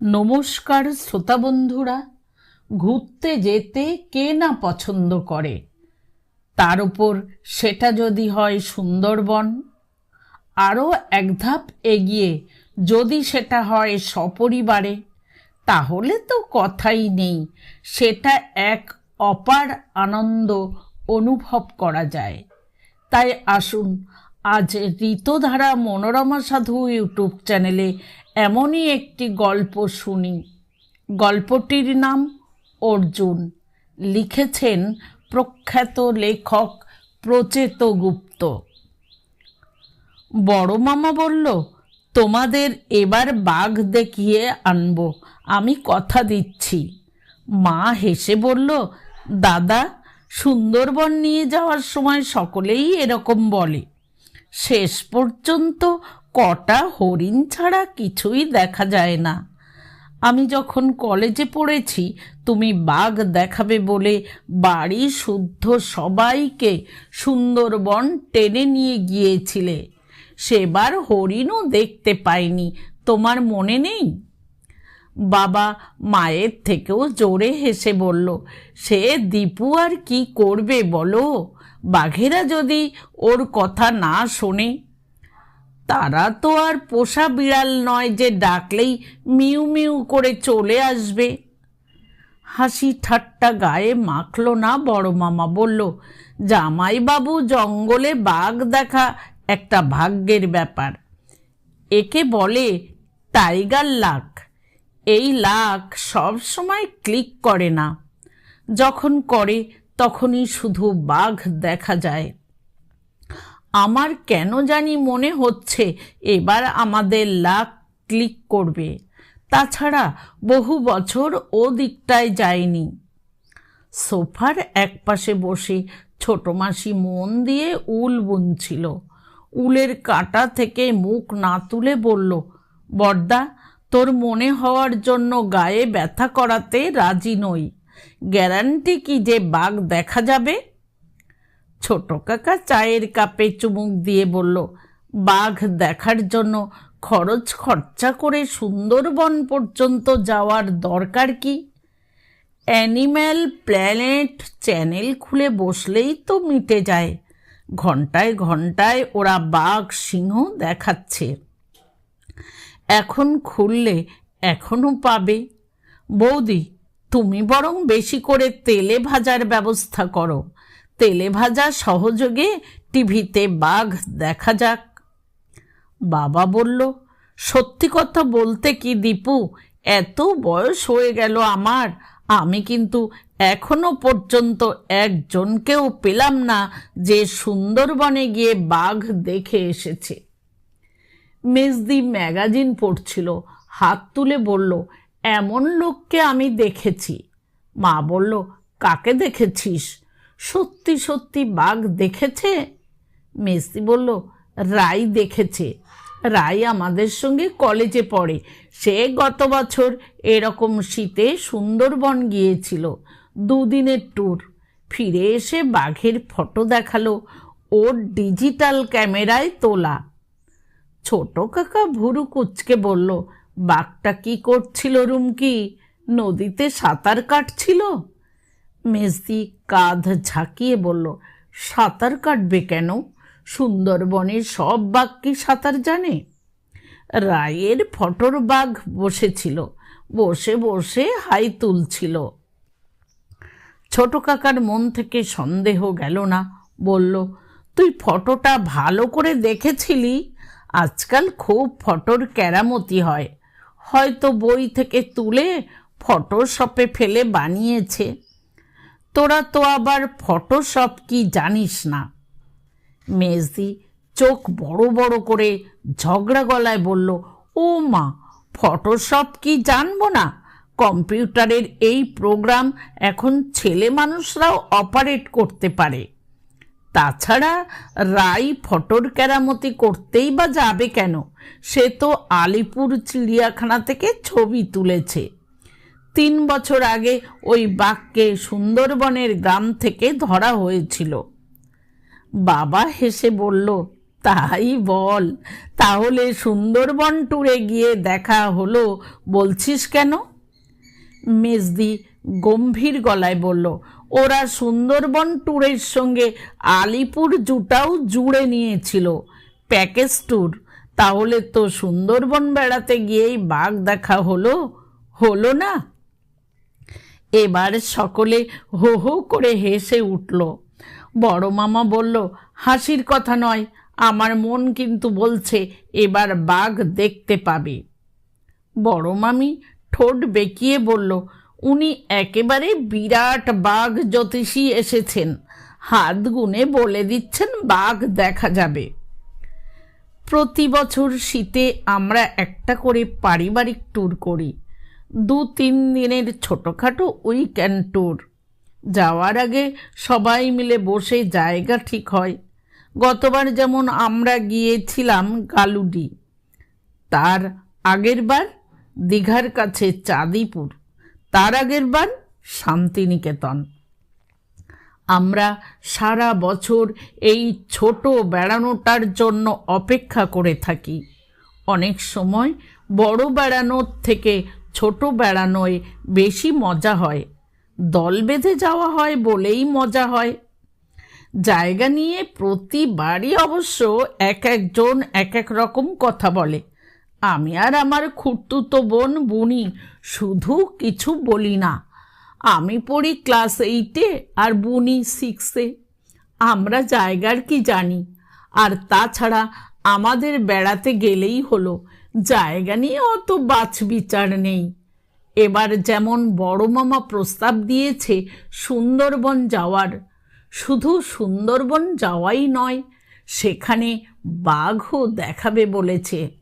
নমস্কার শ্রোতা বন্ধুরা, ঘুরতে যেতে কে না পছন্দ করে? তার উপর সেটা যদি হয় সুন্দরবন, আরও এক ধাপ এগিয়ে যদি সেটা হয় সপরিবারে, তাহলে তো কথাই নেই। সেটা এক অপার আনন্দ অনুভব করা যায়। তাই আসুন, আজ ঋতধারা মনোরমা সাধু ইউটিউব চ্যানেলে এমনই একটি গল্প শুনি। গল্পটির নাম অর্জুন। লিখেছেন প্রখ্যাত লেখক প্রচেত গুপ্ত। বড় মামা বলল, তোমাদের এবার বাঘ দেখিয়ে আনব, আমি কথা দিচ্ছি। মা হেসে বলল, দাদা, সুন্দরবন নিয়ে যাওয়ার সময় সকলেই এরকম বলে। শেষ পর্যন্ত কটা হরিণ ছাড়া কিছুই দেখা যায় না। আমি যখন কলেজে পড়েছি, তুমি বাঘ দেখাবে বলে বাড়ি শুদ্ধ সবাইকে সুন্দরবন টেনে নিয়ে গিয়েছিলে। সেবার হরিণও দেখতে পাইনি। তোমার মনে নেই? বাবা মায়ের থেকেও জোরে হেসে বলল, সে দীপু আর কি করবে বলো? বাঘেরা যদি ওর কথা না শোনে তারা তো আর পোষা বিড়াল নয় যে ডাকলেই মিউ মিউ করে চলে আসবে। হাসি ঠাট্টা গায়ে মাখল না বড় মামা, বলল, জামাইবাবু, জঙ্গলে বাঘ দেখা একটা ভাগ্যের ব্যাপার। একে বলে টাইগার লাক। এই লাক সব সময় ক্লিক করে না। যখন করে তখনই শুধু বাঘ দেখা যায়। আমার কেন জানি মনে হচ্ছে এবার আমাদের লাক ক্লিক করবে। তাছাড়া বহু বছর ও দিকটায় যায়নি। সোফার একপাশে বসে ছোট মাসি মন দিয়ে উল বুনছিল। উলের কাঁটা থেকে মুখ না তুলে বলল, বর্দা, তোর মনে হওয়ার জন্য গায়ে ব্যথা করাতে রাজি নই। গ্যারান্টি কি যে বাঘ দেখা যাবে? ছোট কাকা চায়ের কাপে চুমুক দিয়ে বলল, বাঘ দেখার জন্য খরচ খরচা করে সুন্দরবন পর্যন্ত যাওয়ার দরকার কি? অ্যানিম্যাল প্ল্যানেট চ্যানেল খুলে বসলেই তো মিটে যায়। ঘন্টায় ঘন্টায় ওরা বাঘ সিংহ দেখাচ্ছে। এখন খুললে এখনও পাবে। বৌদি, তুমি বরং বেশি করে তেলে ভাজার ব্যবস্থা করো। তেলে ভাজা সহযোগে টিভিতে বাঘ দেখা যাক। বাবা বলল, সত্যি কথা বলতে কি দীপু, এত বয়স হয়ে গেল আমার। আমি কিন্তু এখনও পর্যন্ত একজনকেও পেলাম না যে সুন্দরবনে গিয়ে বাঘ দেখে এসেছে। মেজদি ম্যাগাজিন পড়ছিল। হাত তুলে বলল, এমন লোককে আমি দেখেছি। মা বলল, কাকে দেখেছিস? সত্যি সত্যি বাঘ দেখেছে? মেসি বলল, রাই দেখেছে। রাই আমাদের সঙ্গে কলেজে পড়ে। সে গত বছর এরকম শীতে সুন্দরবন গিয়েছিল, দুদিনের ট্যুর। ফিরে এসে বাঘের ফটো দেখাল, ওর ডিজিটাল ক্যামেরায় তোলা। ছোট কাকা ভুরু কুচকে বলল, বাঘটা কি করছিল রুমকি? নদীতে সাঁতার কাটছিল? মেজদি কাঁধ ঝাঁকিয়ে বলল, সাঁতার কাটবে কেন? সুন্দরবনের সব বাঘ কি সাঁতার জানে? রায়ের ফটোর বাঘ বসেছিল, বসে বসে হাই তুলছিল। ছোট কাকার মন থেকে সন্দেহ গেল না, বলল, তুই ফটোটা ভালো করে দেখেছিলি? আজকাল খুব ফটোর কেরামতি হয়। হয়তো বই থেকে তুলে ফটোশপে ফেলে বানিয়েছে। তোরা তো আবার ফটোশপ কি জানিস না? মেজদি চোখ বড় বড় করে ঝগড়া গলায় বলল, ও মা ফটোশপ কি জানব না? কম্পিউটারের এই প্রোগ্রাম এখন ছেলে মানুষরাও অপারেট করতে পারে। তাছাড়া রাই ফটোর কেরামতি করতেই বা যাবে কেন? সে তো আলিপুর চিড়িয়াখানা থেকে ছবি তুলেছে। তিন বছর আগে ওই বাঘকে সুন্দরবনের গ্রাম থেকে ধরা হয়েছিল। বাবা হেসে বলল, তাই বল, তাহলে সুন্দরবন ট্যুরে গিয়ে দেখা হলো, বলছিস কেন? মেজদি গম্ভীর গলায় বলল, ওরা সুন্দরবন ট্যুরের সঙ্গে আলিপুর জুটাও জুড়ে নিয়েছিল, প্যাকেজ ট্যুর তাহলে তো সুন্দরবন বেড়াতে গিয়েই বাঘ দেখা হলো হলো না? এবার সকলে হো হো করে হেসে উঠল। বড় মামা বলল, হাসির কথা নয়, আমার মন কিন্তু বলছে এবার বাঘ দেখতে পাবে। বড় মামি ঠোঁট বেঁকিয়ে বলল, উনি একেবারে বিরাট বাঘ জ্যোতিষী এসেছেন। হাত গুনে বলে দিচ্ছেন বাঘ দেখা যাবে। প্রতি বছর শীতে আমরা একটা করে পারিবারিক ট্যুর করি। দু তিন দিনের ছোটোখাটো উইকেন্ড ট্যুর যাওয়ার আগে সবাই মিলে বসে জায়গা ঠিক হয়। গতবার যেমন আমরা গিয়েছিলাম গালুডি, তার আগের বার দীঘার কাছে চাঁদিপুর, তার আগের বার শান্তিনিকেতন। আমরা সারা বছর এই ছোট বেড়ানোটার জন্য অপেক্ষা করে থাকি। অনেক সময় বড় বেড়ানোর থেকে ছোট বেড়ানোয় বেশি মজা হয়। দল বেঁধে যাওয়া হয় বলেই মজা হয়। জায়গা নিয়ে প্রতিবারই অবশ্য এক একজন এক এক রকম কথা বলে। আমি আর আমার খুঁড়তুতো বোন বুনি শুধু কিছু বলি না। আমি পড়ি ক্লাস এইটে আর বুনি সিক্সে। আমরা জায়গার কি জানি। আর তাছাড়া আমাদের বেড়াতে গেলেই হলো। জায়গা নিয়ে অত বাছ বিচার নেই। এবার যেমন বড় মামা প্রস্তাব দিয়েছে সুন্দরবন যাওয়ার, শুধু সুন্দরবন যাওয়াই নয়, সেখানে বাঘও দেখাবে বলেছে।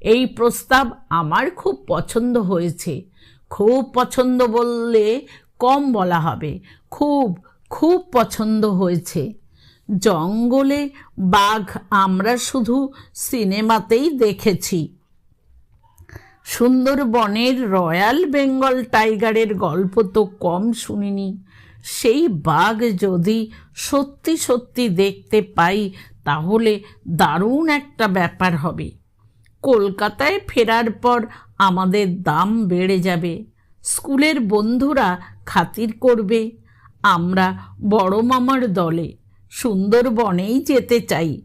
এই প্রস্তাব আমার খুব পছন্দ হয়েছে। খুব পছন্দ বললে কম বলা হবে। খুব খুব পছন্দ হয়েছে। জঙ্গলে বাঘ আমরা শুধু সিনেমাতেই দেখেছি। সুন্দরবনের রয়্যাল বেঙ্গল টাইগারের গল্প তো কম শুনিনি। সেই বাঘ যদি সত্যি সত্যি দেখতে পাই, তাহলে দারুণ একটা ব্যাপার হবে। কলকাতায় ফেরার পর আমাদের দাম বেড়ে যাবে। স্কুলের বন্ধুরা খাতির করবে। আমরা বড় মামার দলে সুন্দরবনেই যেতে চাই।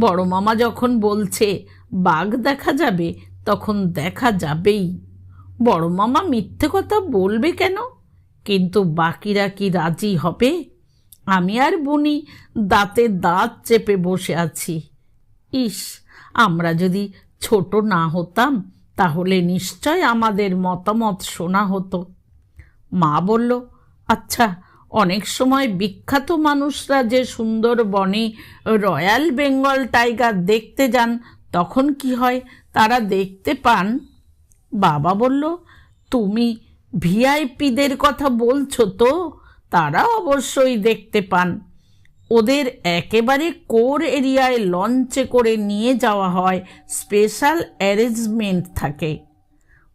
বড় মামা যখন বলছে, বাঘ দেখা যাবে তখন দেখা যাবেই। বড় মামা মিথ্যে কথা বলবে কেন? কিন্তু বাকিরা কি রাজি হবে? আমি আর বুনি দাঁতে দাঁত চেপে বসে আছি। ইস, আমরা যদি ছোট না হতাম, তাহলে নিশ্চয় আমাদের মতামত শোনা হতো। মা বলল আচ্ছা অনেক সময় বিখ্যাত মানুষরা যে সুন্দরবনে রয়্যাল বেঙ্গল টাইগার দেখতে যান, তখন কি হয়? তারা দেখতে পান। বাবা বলল, তুমি ভিআইপিদের কথা বলছো তো? তারা অবশ্যই দেখতে পান। ওদের একেবারে কোর এরিয়ায় লঞ্চে করে নিয়ে যাওয়া হয়, স্পেশাল অ্যারেঞ্জমেন্ট থাকে।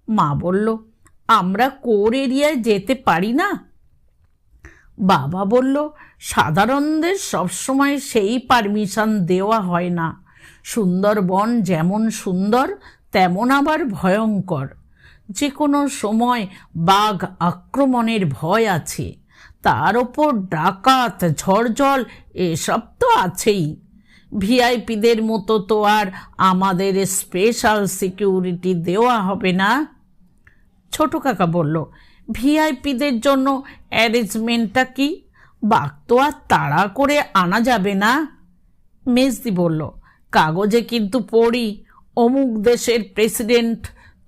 মা বলল, আমরা কোর এরিয়ায় যেতে পারি না? বাবা বলল, সাধারণদের সবসময় সেই পারমিশন দেওয়া হয় না। সুন্দরবন যেমন সুন্দর, তেমন আবার ভয়ঙ্কর। যে কোনো সময় বাঘ আক্রমণের ভয় আছে। তার ওপর ডাকাত ঝড়জল এসব তো আছেই। ভিআইপিদের মতো তো আর আমাদের স্পেশাল সিকিউরিটি দেওয়া হবে না। ছোট কাকা বলল, ভিআইপিদের জন্য অ্যারেঞ্জমেন্টটা কি? বাঘ তো আর তাড়া করে আনা যাবে না। মেজদি বলল কাগজে কিন্তু পড়ি, অমুক দেশের প্রেসিডেন্ট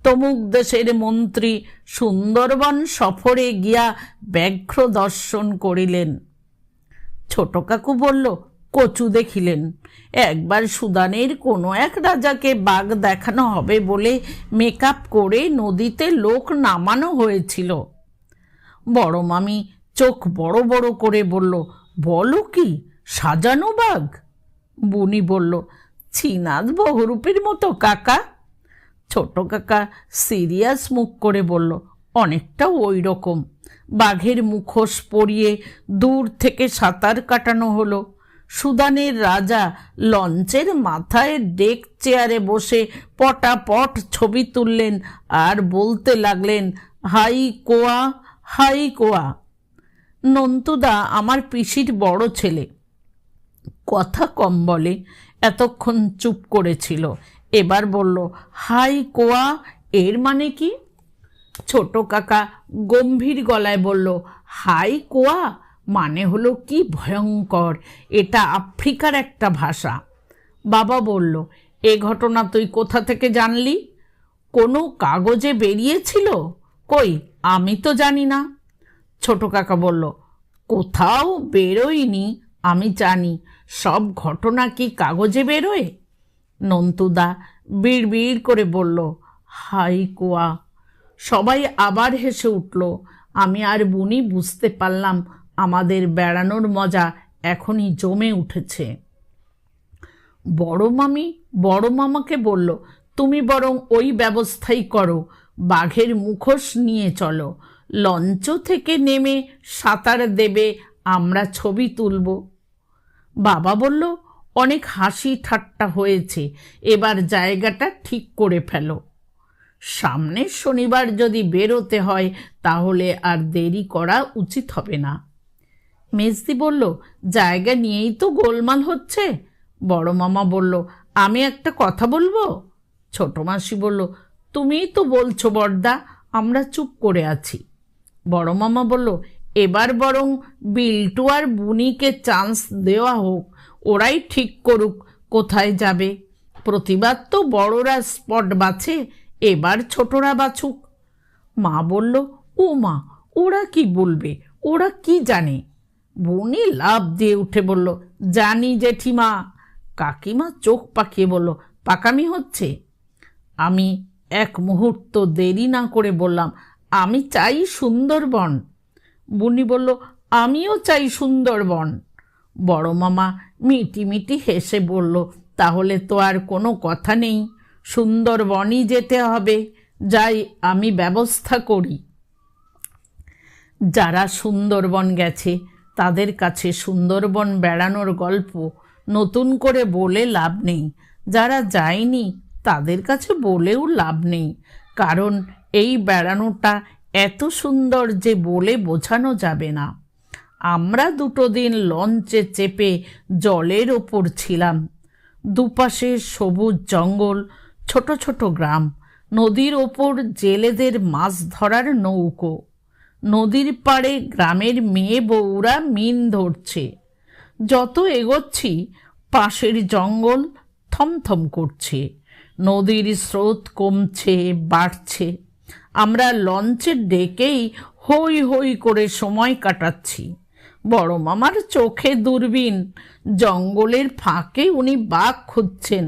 তমুক দেশের মন্ত্রী, সুন্দরবন সফরে গিয়া ব্যাঘ্র দর্শন করিলেন। ছোট কাকু বলল, কচু দেখিলেন, একবার সুদানের কোনো এক রাজাকে বাঘ দেখানো হবে বলে মেকআপ করে নদীতে লোক নামানো হয়েছিল। বড় মামি চোখ বড় বড় করে বলল, বলো কি, সাজানো বাঘ? বুনি বলল ছিনাদ বহুরূপের মতো, কাকা। ছোট কাকা সিরিয়াস মুখ করে বলল, অনেকটা ওই রকম বাঘের মুখোশ পরিয়ে দূর থেকে সাঁতার কাটানো হলো। সুদানের রাজা লঞ্চের মাথায় ডেক চেয়ারে বসে পটাপট ছবি তুললেন আর বলতে লাগলেন, হাই কোয়া হাই কোয়া। নন্তুদা, আমার পিসির বড় ছেলে। কথা কম বলে এতক্ষণ চুপ করেছিল। এবার বলল, হাই কোয়া, এর মানে কি? ছোট কাকা গম্ভীর গলায় বলল, হাই কোয়া মানে হলো কি ভয়ঙ্কর, এটা আফ্রিকার একটা ভাষা। বাবা বলল, এ ঘটনা তুই কোথা থেকে জানলি? কোনো কাগজে বেরিয়েছিল? কই, আমি তো জানি না। ছোট কাকা বলল, কোথাও বেরোইনি আমি জানি। সব ঘটনা কি কাগজে বেরোয়? নন্তুদা বিড় করে বলল, হাই কোয়া। সবাই আবার হেসে উঠল, আমি আর বুনি বুঝতে পারলাম আমাদের বেড়ানোর মজা এখনই জমে উঠেছে। বড় মামি বড় মামাকে বলল, তুমি বরং ওই ব্যবস্থাই করো, বাঘের মুখোশ নিয়ে চলো। লঞ্চ থেকে নেমে সাঁতার দেবে, আমরা ছবি তুলব। বাবা বলল, অনেক হাসি ঠাট্টা হয়েছে, এবার জায়গাটা ঠিক করে ফেলো। সামনের শনিবার যদি বেরোতে হয়, তাহলে আর দেরি করা উচিত হবে না। মেজদি বলল, জায়গা নিয়েই তো গোলমাল হচ্ছে। বড় মামা বলল, আমি একটা কথা বলব? ছোট মাসি বলল, তুমিই তো বলছো বড়দা আমরা চুপ করে আছি। বড় মামা বলল এবার বরং বিল্টু আর বুনিকে চান্স দেওয়া হোক, ওরাই ঠিক করুক কোথায় যাবে। প্রতিবার তো বড়রা স্পট বাছে, এবার ছোটরা বাছুক। মা বলল ও মা ওরা কি বলবে? ওরা কি জানে? বনি লাভ দিয়ে উঠে বলল, জানি জেঠিমা। কাকিমা চোখ পাকিয়ে বলল, পাকামি হচ্ছে? আমি এক মুহূর্ত দেরি না করে বললাম, আমি চাই সুন্দরবন। বুনি বলল, আমিও চাই সুন্দরবন। বড় মামা মিটি মিটি হেসে বলল, তাহলে তো আর কোনো কথা নেই। সুন্দরবনই যেতে হবে। যাই, আমি ব্যবস্থা করি। যারা সুন্দরবন গেছে, তাদের কাছে সুন্দরবন বেড়ানোর গল্প নতুন করে বলে লাভ নেই। যারা যায়নি, তাদের কাছে বলেও লাভ নেই। কারণ এই বেড়ানোটা এত সুন্দর যে বলে বোঝানো যাবে না। আমরা দুটো দিন লঞ্চে চেপে জলের ওপর ছিলাম। দুপাশে সবুজ জঙ্গল, ছোট ছোট গ্রাম, নদীর ওপর জেলেদের মাছ ধরার নৌকো। নদীর পাড়ে গ্রামের মেয়ে বউরা মিন ধরছে। যত এগোচ্ছি, পাশের জঙ্গল থমথম করছে। নদীর স্রোত কমছে, বাড়ছে। আমরা লঞ্চের ডেকেই হই হই করে সময় কাটাচ্ছি। বড় মামার চোখে দূরবীন, জঙ্গলের ফাঁকে উনি বাঘ খুঁজছেন।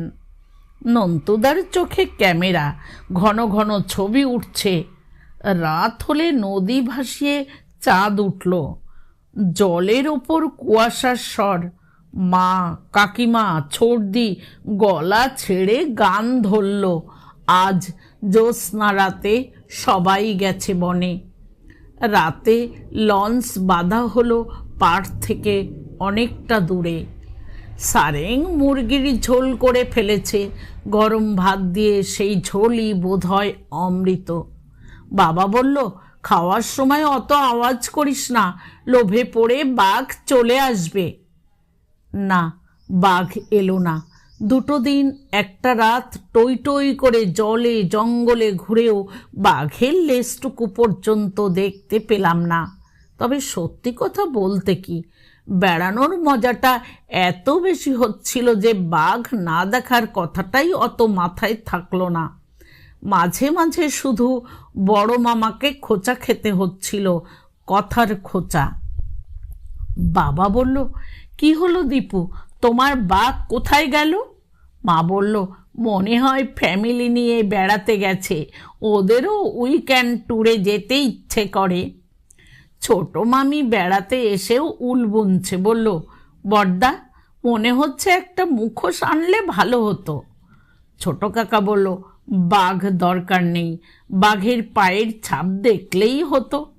নন্তুদার চোখে ক্যামেরা, ঘন ঘন ছবি উঠছে। রাত হলে নদী ভাসিয়ে চাঁদ উঠল। জলের ওপর কুয়াশার স্বর। মা, কাকিমা ছর্দি গলা ছেড়ে গান ধরল। আজ জ্যোৎস্না রাতে সবাই গেছে বনে। রাতে লঞ্চ বাঁধা হলো পাড় থেকে অনেকটা দূরে। সারেং মুরগির ঝোল করে ফেলেছে। গরম ভাত দিয়ে সেই ঝোলই বোধ হয় অমৃত। বাবা বলল, খাওয়ার সময় অত আওয়াজ করিস না, লোভে পড়ে বাঘ চলে আসবে। না, বাঘ এলো না। দুটো দিন, একটা রাত টই টই করে জলে, জঙ্গলে ঘুরেও বাঘের লেজটুকু পর্যন্ত দেখতে পেলাম না। তবে সত্যি কথা বলতে কি, বেড়ানোর মজাটা এত বেশি হচ্ছিল যে বাঘ না দেখার কথাটাই অত মাথায় থাকল না। মাঝে মাঝে শুধু বড় মামাকে খোঁচা খেতে হচ্ছিল, কথার খোঁচা। বাবা বলল, কি হলো দীপু? তোমার বাঘ কোথায় গেল? মা বলল, মনে হয় ফ্যামিলি নিয়ে বেড়াতে গেছে। ওদেরও উইকেন্ড ট্যুরে যেতে ইচ্ছে করে। ছোট মামি বেড়াতে এসেও উল বুনছে। বলল বড়দা মনে হচ্ছে একটা মুখোশ আনলে ভালো হতো। ছোট কাকা বলল, বাঘ দরকার নেই। বাঘের পায়ের ছাপ দেখলেই হতো।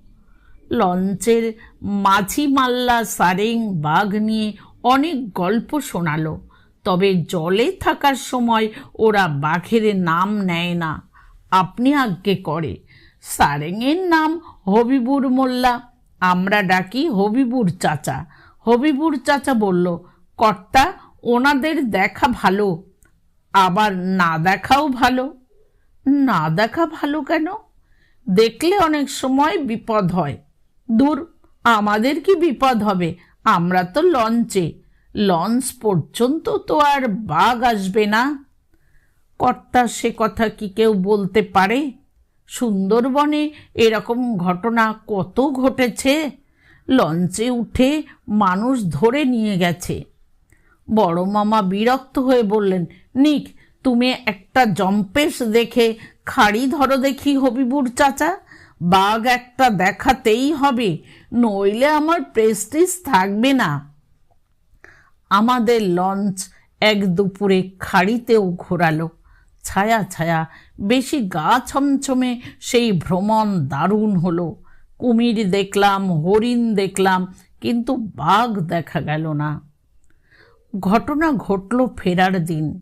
লঞ্চের মাঝি মাল্লা সারেং বাঘ নিয়ে অনেক গল্প শোনালো। তবে জলে থাকার সময় ওরা বাঘের নাম নেয় না। আপনি আজ্ঞে করে সারেংয়ের নাম হবিবুর মোল্লা। আমরা ডাকি হবিবুর চাচা। হবিবুর চাচা বলল, কর্তা, ওনাদের দেখা ভালো। আবার না দেখাও ভালো। না দেখা ভালো কেন? দেখলে অনেক সময় বিপদ হয়। দূর, আমাদের কি বিপদ হবে? আমরা তো লঞ্চে। লঞ্চ পর্যন্ত তো আর বাঘ আসবে না। কর্তা সে কথা কি কেউ বলতে পারে? সুন্দরবনে এরকম ঘটনা কত ঘটেছে? লঞ্চে উঠে মানুষ ধরে নিয়ে গেছে। বড় মামা বিরক্ত হয়ে বললেন, নিক, তুমি একটা জম্পেশ দেখে খাড়ি ধরো দেখি হবিবুর চাচা। বাঘ একটা দেখাতেই হবে, নইলে আমার প্রেস্টিজ থাকবে না। আমাদের লঞ্চ এক দুপুরে খাড়িতেও ঘোরালো। ছায়া ছায়া, বেশি গা ছমছমে সেই ভ্রমণ দারুণ হলো। কুমির দেখলাম, হরিণ দেখলাম, কিন্তু বাঘ দেখা গেল না। ঘটনা ঘটল ফেরার দিন।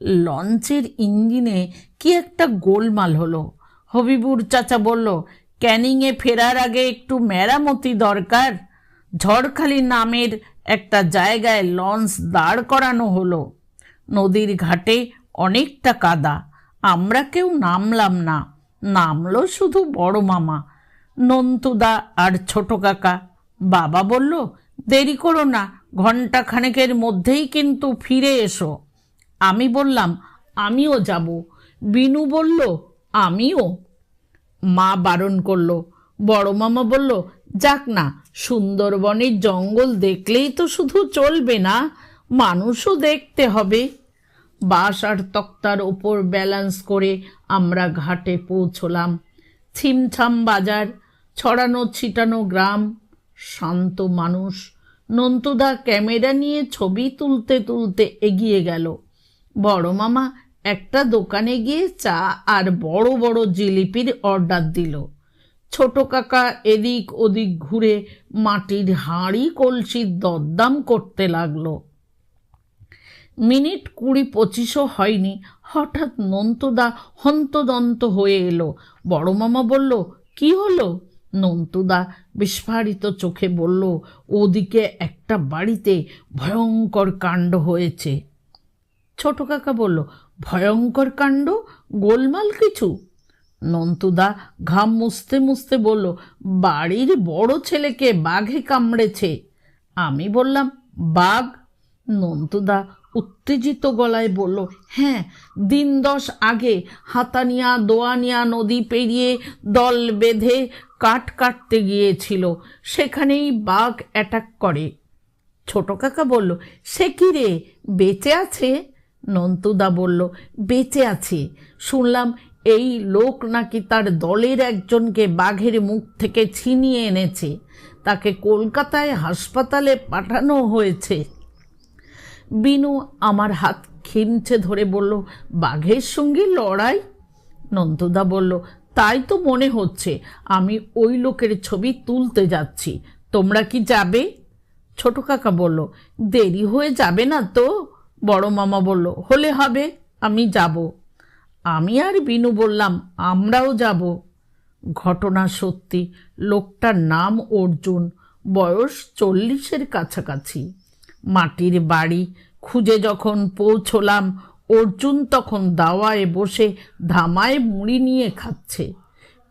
লঞ্চের ইঞ্জিনে কি একটা গোলমাল হলো। হবিবুর চাচা বলল, ক্যানিংয়ে ফেরার আগে একটু মেরামতি দরকার। ঝড়খালি নামের একটা জায়গায় লঞ্চ দাঁড় করানো হলো। নদীর ঘাটে অনেকটা কাদা। আমরা কেউ নামলাম না। নামলো শুধু বড় মামা। নন্তুদা আর ছোট কাকা। বাবা বলল, দেরি করো না ঘণ্টা খানেকের মধ্যেই কিন্তু ফিরে এসো। আমি বললাম, আমিও যাব। বিনু বলল, আমিও। মা বারণ করল। বড় মামা বলল, যাক না, সুন্দরবনের জঙ্গল দেখলেই তো শুধু চলবে না, মানুষও দেখতে হবে। বাস আর তক্তার ওপর ব্যালেন্স করে আমরা ঘাটে পৌঁছলাম। ছিমছাম বাজার, ছড়ানো ছিটানো গ্রাম, শান্ত মানুষ। নন্তুদা ক্যামেরা নিয়ে ছবি তুলতে তুলতে এগিয়ে গেল। বড় মামা একটা দোকানে গিয়ে চা আর বড় বড় জিলিপির অর্ডার দিল। ছোট কাকা এদিক ওদিক ঘুরে মাটির হাঁড়ি কলসির দরদাম করতে লাগল। মিনিট কুড়ি পঁচিশও হয়নি, হঠাৎ নন্তুদা হন্তদন্ত হয়ে এলো। বড় মামা বলল, কি হলো? নন্তুদা বিস্ফারিত চোখে বলল, ওদিকে একটা বাড়িতে ভয়ঙ্কর কাণ্ড হয়েছে। ছোট কাকা বলল ভয়ঙ্কর কাণ্ড, গোলমাল কিছু? নন্তুদা ঘাম মুছতে মুছতে বলল, বাড়ির বড় ছেলেকে বাঘে কামড়েছে। আমি বললাম, বাঘ? নন্তুদা উত্তেজিত গলায় বলল হ্যাঁ দিন দশ আগে হাতানিয়া দোয়ানিয়া নদী পেরিয়ে দল বেঁধে কাঠ কাটতে গিয়েছিল, সেখানেই বাঘ অ্যাটাক করে। ছোট কাকা বলল, সে কি রে, বেঁচে আছে? নন্তুদা বলল, বেঁচে আছে। শুনলাম এই লোক নাকি তার দলের একজনকে বাঘের মুখ থেকে ছিনিয়ে এনেছে। তাকে কলকাতায় হাসপাতালে পাঠানো হয়েছে। বিনু আমার হাত খিমছে ধরে বলল, বাঘের সঙ্গে লড়াই? নন্দদা বলল, তাই তো মনে হচ্ছে, আমি ওই লোকের ছবি তুলতে যাচ্ছি। তোমরা কি যাবে? ছোট কাকা বলল, দেরি হয়ে যাবে না তো? বড় মামা বলল, হলে হবে, আমি যাব। আমি আর বিনু বললাম, আমরাও যাব। ঘটনা সত্যি, লোকটার নাম অর্জুন, বয়স চল্লিশের কাছাকাছি। মাটির বাড়ি খুঁজে যখন পৌঁছলাম, অর্জুন তখন দাওয়ায় বসে ধামায় মুড়ি নিয়ে খাচ্ছে।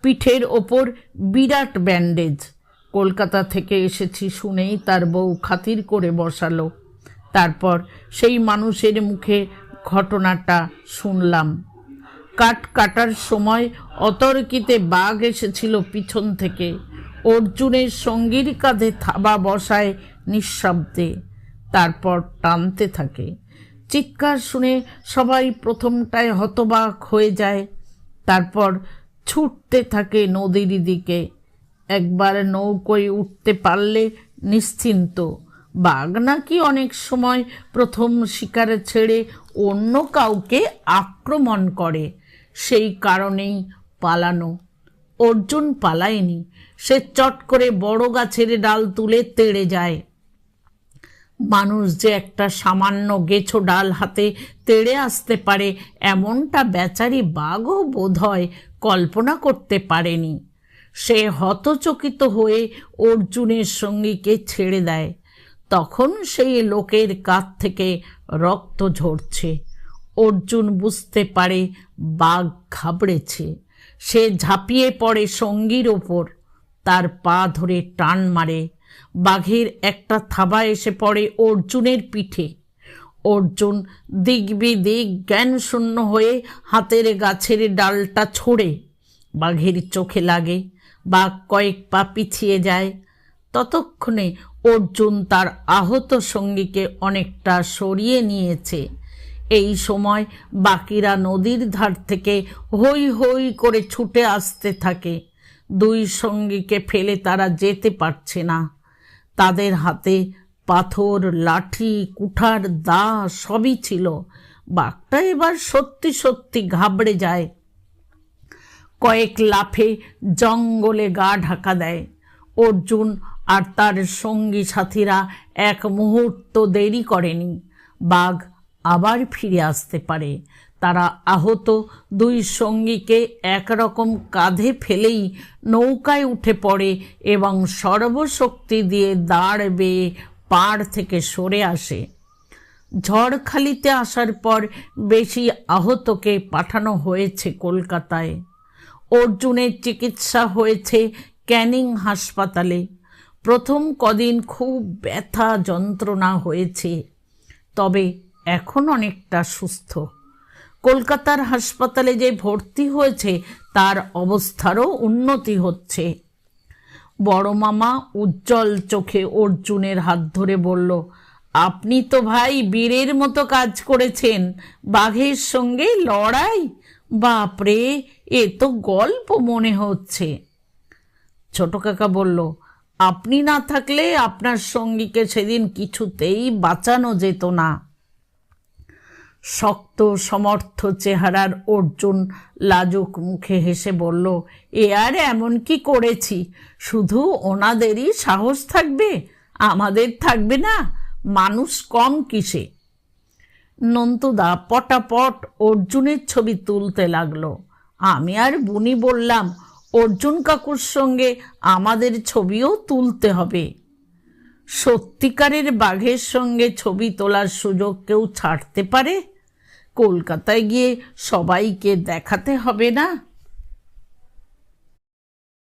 পিঠের ওপর বিরাট ব্যান্ডেজ। কলকাতা থেকে এসেছি শুনেই তার বউ খাতির করে বসালো। সেই মানুষের মুখে ঘটনাটা শুনলাম। কাট কাটার সময় অতর্কিতে বাঘ এসেছিল পিছন থেকে। অর্জুনের সঙ্গীর কাঁধে থাবা বসায় নিঃশব্দে, তারপর টানতে থাকে। চিৎকার শুনে সবাই প্রথমটায় হতবাক হয়ে যায়, তারপর ছুটতে থাকে নদীর দিকে। একবার নৌকোয় উঠতে পারলে নিশ্চিন্ত। বাঘ নাকি অনেক সময় প্রথম শিকারে ছেড়ে অন্য কাউকে আক্রমণ করে। সেই কারণেই পালানো। অর্জুন পালায়নি। সে চট করে বড় গাছের ডাল তুলে তেড়ে যায়। মানুষ যে একটা সামান্য গেছো ডাল হাতে তেড়ে আসতে পারে, এমনটা বেচারি বাঘও বোধ হয় কল্পনা করতে পারেনি। সে হতচকিত হয়ে অর্জুনের সঙ্গীকে ছেড়ে দেয়। তখন সেই লোকের কাত থেকে রক্ত ঝরছে। অর্জুন বুঝতে পারে বাঘ ঘাবড়েছে। সে ঝাঁপিয়ে পড়ে সঙ্গীর ওপর। তার পা ধরে টান মারে। বাঘের একটা থাবা এসে পড়ে অর্জুনের পিঠে। অর্জুন দিক বিদিক জ্ঞান শূন্য হয়ে হাতের গাছের ডালটা ছোড়ে। বাঘের চোখে লাগে। বাঘ কয়েক পা পিছিয়ে যায়। ততক্ষণে অর্জুন তার আহত সঙ্গীকে অনেকটা সরিয়ে নিয়েছে। এই সময় বাকিরা নদীর ধার থেকে হই হই করে ছুটে আসতে থাকে। দুই সঙ্গীকে ফেলে তারা যেতে পারছে না। তাদের হাতে পাথর, লাঠি, কুঠার, দা সবই ছিল। বাঘটা এবার সত্যি সত্যি ঘাবড়ে যায়। কয়েক লাফে জঙ্গলে গা ঢাকা দেয়। অর্জুন আর তার সঙ্গী সাথীরা এক মুহূর্ত দেরি করেনি। বাঘ আবার ফিরে আসতে পারে। তারা আহত দুই সঙ্গীকে একরকম কাঁধে ফেলেই নৌকায় উঠে পড়ে এবং সর্বশক্তি দিয়ে দাঁড় বেয়ে পাড় থেকে সরে আসে। ঝড়খালিতে আসার পর বেশি আহতকে পাঠানো হয়েছে কলকাতায়। অর্জুনের চিকিৎসা হয়েছে ক্যানিং হাসপাতালে। প্রথম কদিন খুব ব্যথা যন্ত্রণা হয়েছে, তবে এখন অনেকটা সুস্থ। কলকাতার হাসপাতালে যে ভর্তি হয়েছে, তার অবস্থারও উন্নতি হচ্ছে। বড় মামা উজ্জ্বল চোখে অর্জুনের হাত ধরে বলল, আপনি তো ভাই বীরের মতো কাজ করেছেন, বাঘের সঙ্গে লড়াই? বাপরে, এ তো গল্প মনে হচ্ছে। ছোট কাকা বলল আপনি না থাকলে আপনার সঙ্গীকে সেদিন কিছুতেই বাঁচানো যেত না। শক্ত, সমর্থ চেহারার অর্জুন লাজুক মুখে হেসে বলল, এ আর এমন কি করেছি? শুধু ওনাদেরই সাহস থাকবে? আমাদের থাকবে না? মানুষ কম কিসে? নন্তুদা পটাপট অর্জুনের ছবি তুলতে লাগল। আমি আর বুনি বললাম অর্জুন কাকুর সঙ্গে আমাদের ছবিও তুলতে হবে। সত্যিকারের বাঘের সঙ্গে ছবি তোলার সুযোগ কেউ ছাড়তে পারে? কলকাতায় গিয়ে সবাইকে দেখাতে হবে না?